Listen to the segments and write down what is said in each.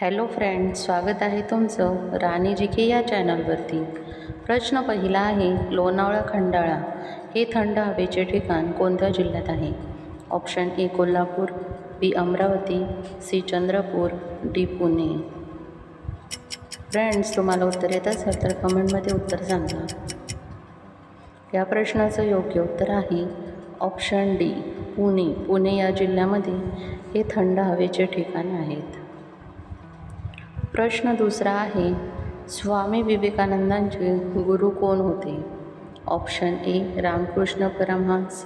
Hello friends स्वागत आहे तुमचं राणी जिके के या चॅनलवरती. प्रश्न पहिला आहे लोणावळा खंडाळा हे थंड हवेचे ठिकाण कोणत्या जिल्ह्यात आहे? Option A Kolhapur B Amravati C Chandrapur D Pune. Friends तुम्हाला उत्तर येत असेल तर कमेंटमध्ये उत्तर सांगा. या प्रश्नाचं योग्य उत्तर आहे ऑप्शन डी पुणे. पुणे या जिल्ह्यामध्ये हे थंड हवेचे ठिकाण आहेत. प्रश्न दुसरा आहे स्वामी विवेकानंदांचे गुरु कोण होते? Option A Ramakrishna Paramhansa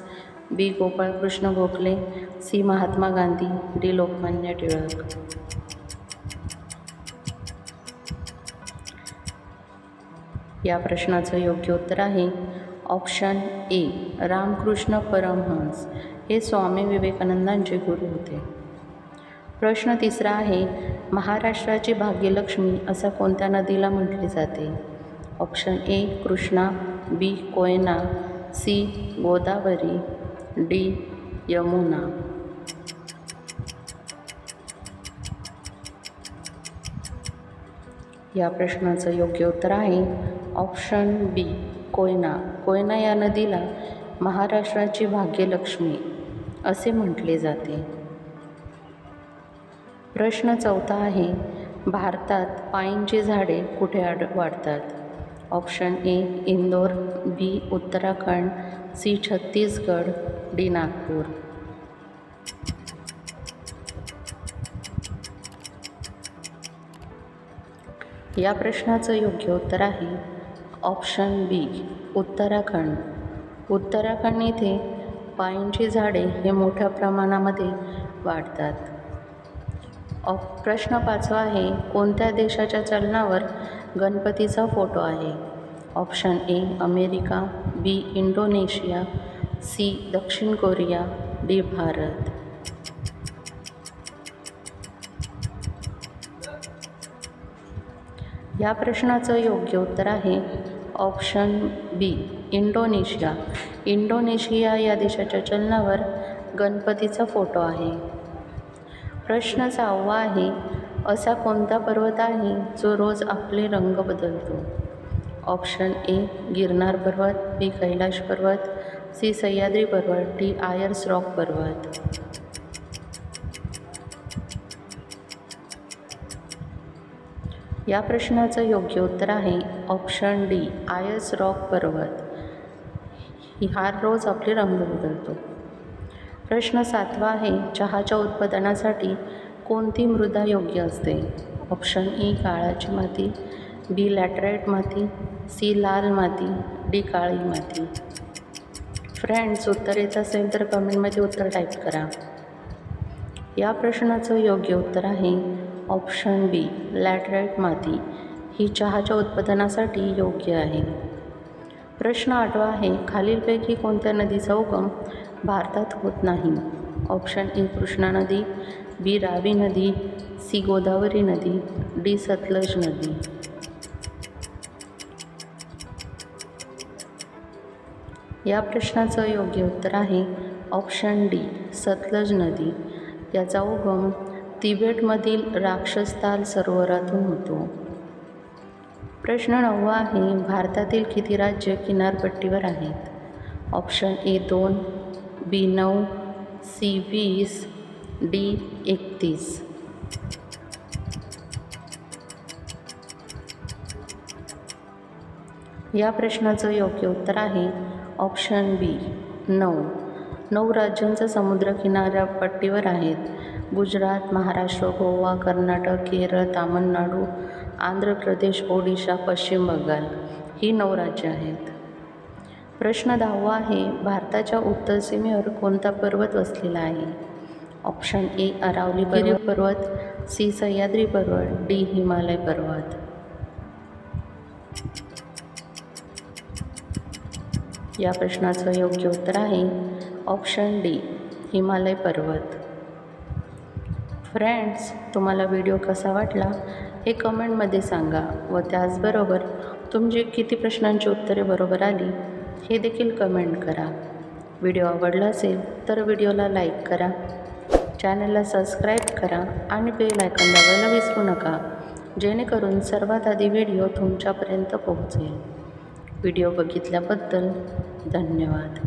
B Gopalkrishna Gokhale C Mahatma Gandhi D Lokmanya Tilak. या प्रश्नाचं योग्य उत्तर आहे ऑप्शन ए रामकृष्ण परमहंस. हे स्वामी विवेकानंदांचे गुरु होते. प्रश्न तिसरा आहे महाराष्ट्राची भाग्यलक्ष्मी असा कोणत्या नदीला म्हटले जाते? Option A Krishna B Koyna C Godavari D Yamuna. या प्रश्नाचं योग्य उत्तर आहे ऑप्शन बी कोयना. कोयना या नदीला महाराष्ट्राची भाग्यलक्ष्मी असे म्हटले जाते. प्रश्न चौथा आहे भारतात पाईनची झाडे कुठे आढ वाढतात? Option A Indore B Uttarakhand C Chhattisgarh D Nagpur. या प्रश्नाचं योग्य उत्तर आहे ऑप्शन बी उत्तराखंड. उत्तराखंड येथे पाईनची झाडे हे मोठ्या प्रमाणामध्ये वाढतात. प्रश्न पाचवा आहे कोणत्या देशाच्या चलनावर गणपतीचा फोटो आहे? Option A America B Indonesia C दक्षिण कोरिया डी भारत. या प्रश्नाचं योग्य उत्तर आहे ऑप्शन बी इंडोनेशिया. इंडोनेशिया या देशाच्या चलनावर गणपतीचा फोटो आहे. प्रश्न सहावा आहे असा कोणता पर्वत आहे जो रोज आपले रंग बदलतो? ऑप्शन ए गिरनार पर्वत बी कैलाश पर्वत सी सह्याद्री पर्वत डी आयर्स रॉक पर्वत. या प्रश्नाचं योग्य उत्तर आहे ऑप्शन डी आयर्स रॉक पर्वत. ही हार रोज आपले रंग बदलतो. प्रश्न सातवा आहे चहाच्या उत्पादनासाठी कोणती मृदा योग्य असते? ऑप्शन ई काळाची माती बी लॅटराईट माती सी लाल माती डी काळी माती. फ्रेंड्स उत्तर येत असेल तर कमेंटमध्ये उत्तर टाईप करा. या प्रश्नाचं योग्य उत्तर आहे ऑप्शन बी लॅटराईट माती. ही चहाच्या उत्पादनासाठी योग्य आहे. प्रश्न आठवा आहे खालीलपैकी कोणत्या नदीचा उगम भारतात होत नाही? ऑप्शन ए कृष्णा नदी बी रावी नदी सी गोदावरी नदी डी सतलज नदी. या प्रश्नाचं योग्य उत्तर आहे ऑप्शन डी सतलज नदी. याचा उगम तिबेटमधील राक्षसताल सरोवरातून होतो. प्रश्न नववा आहे भारतातील किती राज्य किनारपट्टीवर आहेत? ऑप्शन ए दोन बी नऊ सी वीस डी एकतीस. या प्रश्नाचं योग्य उत्तर आहे ऑप्शन बी नऊ. नऊ राज्यांचा समुद्र किनाऱ्यापट्टीवर आहेत. गुजरात महाराष्ट्र गोवा कर्नाटक केरळ तामिळनाडू आंध्र प्रदेश ओडिशा पश्चिम बंगाल ही नऊ राज्य आहेत. प्रश्न दहावा आहे भारताच्या उत्तर सीमेवर कोणता पर्वत वसलेला आहे? ऑप्शन ए अरावली पर्वत पर्वत. सी सह्याद्री पर्वत डी हिमालय पर्वत. या प्रश्नाचं योग्य उत्तर आहे ऑप्शन डी हिमालय पर्वत. फ्रेंड्स तुम्हाला व्हिडिओ कसा वाटला हे कमेंटमध्ये सांगा व त्याचबरोबर तुमची किती प्रश्नांची उत्तरे बरोबर आली हे देखील कमेंट करा. व्हिडिओ आवडला असेल तर व्हिडिओला लाईक करा चॅनलला सबस्क्राईब करा आणि बेल आयकॉन दाबायला विसरू नका जेणेकरून सर्वात आधी व्हिडिओ तुमच्यापर्यंत पोहोचेल. व्हिडिओ बघितल्याबद्दल धन्यवाद.